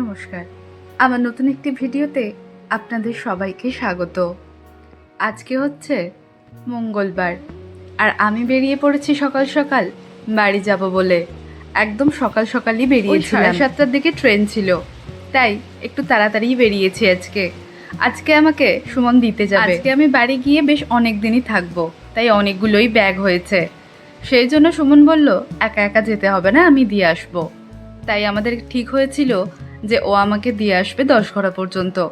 নমস্কার। আমার নতুন একটি ভিডিওতে আপনাদের সবাইকে স্বাগত। আজকে হচ্ছে মঙ্গলবার আর আমি বেরিয়ে পড়েছি সকাল সকাল বাড়ি যাব বলে। একদম সকাল সকালই বেরিয়েছিলাম। সাড়ে সাতটার দিকে ট্রেন ছিল তাই একটু তাড়াতাড়ি বেরিয়েছি আজকে। আজকে আমাকে সুমন দিতে যাবে। আজকে আমি বাড়ি গিয়ে বেশ অনেক দিনই থাকব তাই অনেকগুলোই ব্যাগ হয়েছে। সেই জন্য সুমন বলল একা একা যেতে হবে না আমি দিয়ে আসব। তাই আমাদের ঠিক হয়েছিল যে ও আমাকে দিয়ে আসবে দশ ঘড়া পর্যন্ত।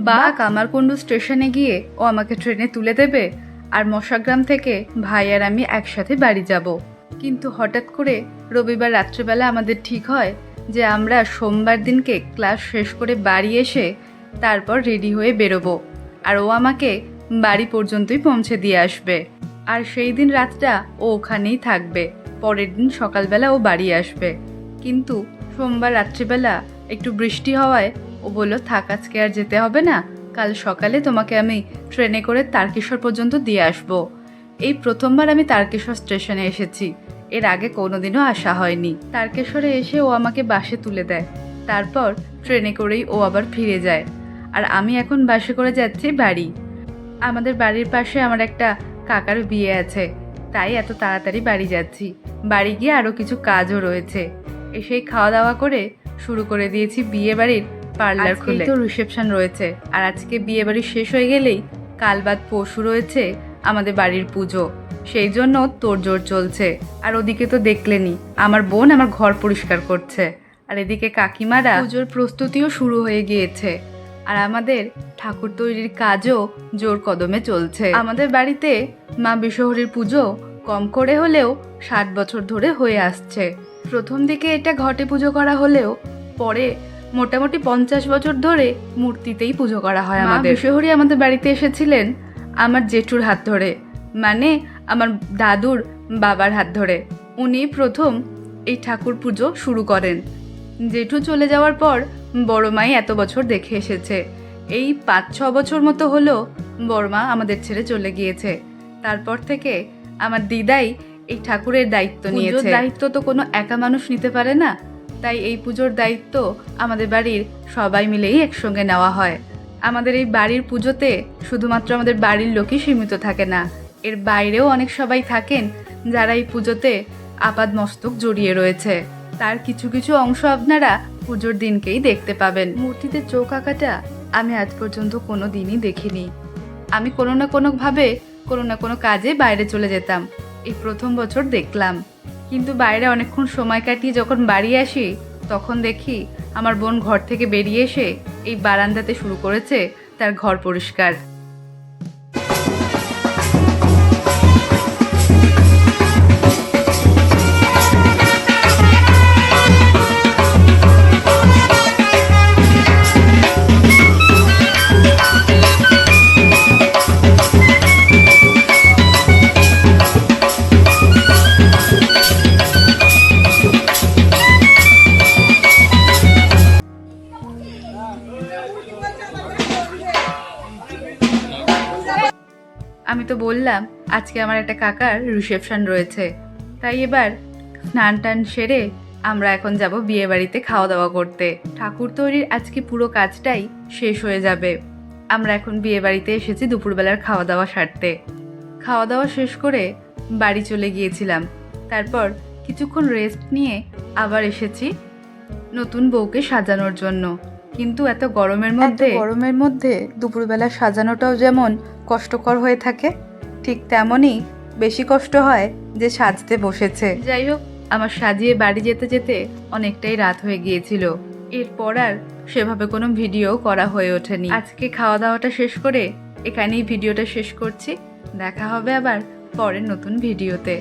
বা কামারকুণ্ডু স্টেশনে গিয়ে ও আমাকে ট্রেনে তুলে দেবে আর মশাগ্রাম থেকে ভাই আর আমি একসাথে বাড়ি যাব। কিন্তু হঠাৎ করে রবিবার রাত্রেবেলা আমাদের ঠিক হয় যে আমরা সোমবার দিনকে ক্লাস শেষ করে বাড়ি এসে তারপর রেডি হয়ে বেরোবো আর ও আমাকে বাড়ি পর্যন্তই পৌঁছে দিয়ে আসবে। আর সেই দিন রাতটা ও ওখানেই থাকবে। পরের দিন সকালবেলা ও বাড়ি আসবে। কিন্তু সোমবার রাত্রিবেলা একটু বৃষ্টি হওয়ায় ও বলল, থাক, আজকে আর যেতে হবে না। কাল সকালে তোমাকে আমি ট্রেনে করে তারকেশ্বর পর্যন্ত দিয়ে আসব। এই প্রথমবার আমি তারকেশ্বর স্টেশনে এসেছি। এর আগে কোনোদিনও আসা হয়নি। তারকেশ্বরে এসে ও আমাকে বাসে তুলে দেয়। তারপর ট্রেনে করেই ও আবার ফিরে যায়। আর আমি এখন বাসে করে যাচ্ছি বাড়ি। আমাদের বাড়ির পাশে আমার একটা কাকার বিয়ে আছে। তাই এত তাড়াতাড়ি বাড়ি যাচ্ছি। বাড়ি গিয়ে আরও কিছু কাজও রয়েছে। এসেই খাওয়া দাওয়া করে শুরু করে দিয়েছি বিয়ে বাড়ির পার্লার খুলে। তো রিসেপশন রয়েছে। আর আজকে বিয়ে বাড়ি শেষ হয়ে গেলেই কাল বাদ পরশু রয়েছে আমাদের বাড়ির পুজো। সেই জন্য তোড়জোড় চলছে। আর ওদিকে তো দেখলেনি আমার বোন আমার ঘর পরিষ্কার করছে। আর এদিকে কাকিমারা পুজোর প্রস্তুতিও শুরু হয়ে গিয়েছে। আর আমাদের ঠাকুর তৈরির কাজও জোর কদমে চলছে। আমাদের বাড়িতে মা বিশ্বহরীর পুজো কম করে হলেও ষাট বছর ধরে হয়ে আসছে। প্রথম দিকে এটা ঘটে পুজো করা হলেও পরে মোটামুটি পঞ্চাশ বছর ধরে মূর্তিতেই পুজো করা হয় আমাদের। বিশ্বহরী আমাদের বাড়িতে এসেছিলেন আমার জেঠুর হাত ধরে মানে আমার দাদুর বাবার হাত ধরে। উনি প্রথম এই ঠাকুর পুজো শুরু করেন। জেঠু চলে যাওয়ার পর বড় মাই এত বছর দেখে এসেছে। এই পাঁচ ছ বছর মতো হলো বড়মা আমাদের ছেড়ে চলে গিয়েছে। তারপর থেকে আমার দিদাই এই ঠাকুরের দায়িত্ব নিয়েছে। দায়িত্ব তো কোনো একা মানুষ নিতে পারে না। তাই এই পুজোর দায়িত্ব আমাদের বাড়ির সবাই মিলেই একসঙ্গে নেওয়া হয়। আমাদের এই বাড়ির পুজোতে শুধুমাত্র আমাদের বাড়ির লোকই সীমিত থাকে না এর বাইরেও অনেক সবাই থাকেন যারা এই পুজোতে আপাদ মস্তক জড়িয়ে রয়েছে। তার কিছু কিছু অংশ আপনারা পুজোর দিনকেই দেখতে পাবেন। মূর্তিতে চোখ আঁকাটা আমি আজ পর্যন্ত কোনো দিনই দেখিনি। আমি কোনো না কোনোভাবে কোনো না কোনো কাজে বাইরে চলে যেতাম। এই প্রথম বছর দেখলাম। কিন্তু বাইরে অনেকক্ষণ সময় কাটিয়ে যখন বাড়ি আসি, তখন দেখি আমার বোন ঘর থেকে বেরিয়ে এসে এই বারান্দাতে শুরু করেছে তার ঘর পরিষ্কার। আমি তো বললাম, আজকে আমার একটা কাকার রিসেপশন রয়েছে। তাই এবার স্নান টান সেরে আমরা এখন যাব বিয়ে বাড়িতে খাওয়া দাওয়া করতে। ঠাকুর তৈরির আজকে পুরো কাজটাই শেষ হয়ে যাবে। আমরা এখন বিয়ে বাড়িতে এসেছি দুপুরবেলার খাওয়া দাওয়া সারতে। খাওয়া দাওয়া শেষ করে বাড়ি চলে গিয়েছিলাম। তারপর কিছুক্ষণ রেস্ট নিয়ে আবার এসেছি নতুন বউকে সাজানোর জন্য। কিন্তু এত গরমের মধ্যে গরমের মধ্যে দুপুরবেলা সাজানোটাও যেমন কষ্টকর হয়ে থাকে ঠিক তেমনই বেশি কষ্ট হয় যে সাজতে বসেছে। যাই হোক আমার সাজিয়ে বাড়ি যেতে যেতে অনেকটাই রাত হয়ে গিয়েছিল। এরপর আর সেভাবে কোনো ভিডিও করা হয়ে ওঠেনি। আজকে খাওয়া দাওয়াটা শেষ করে এখানেই ভিডিওটা শেষ করছি। দেখা হবে আবার পরের নতুন ভিডিওতে।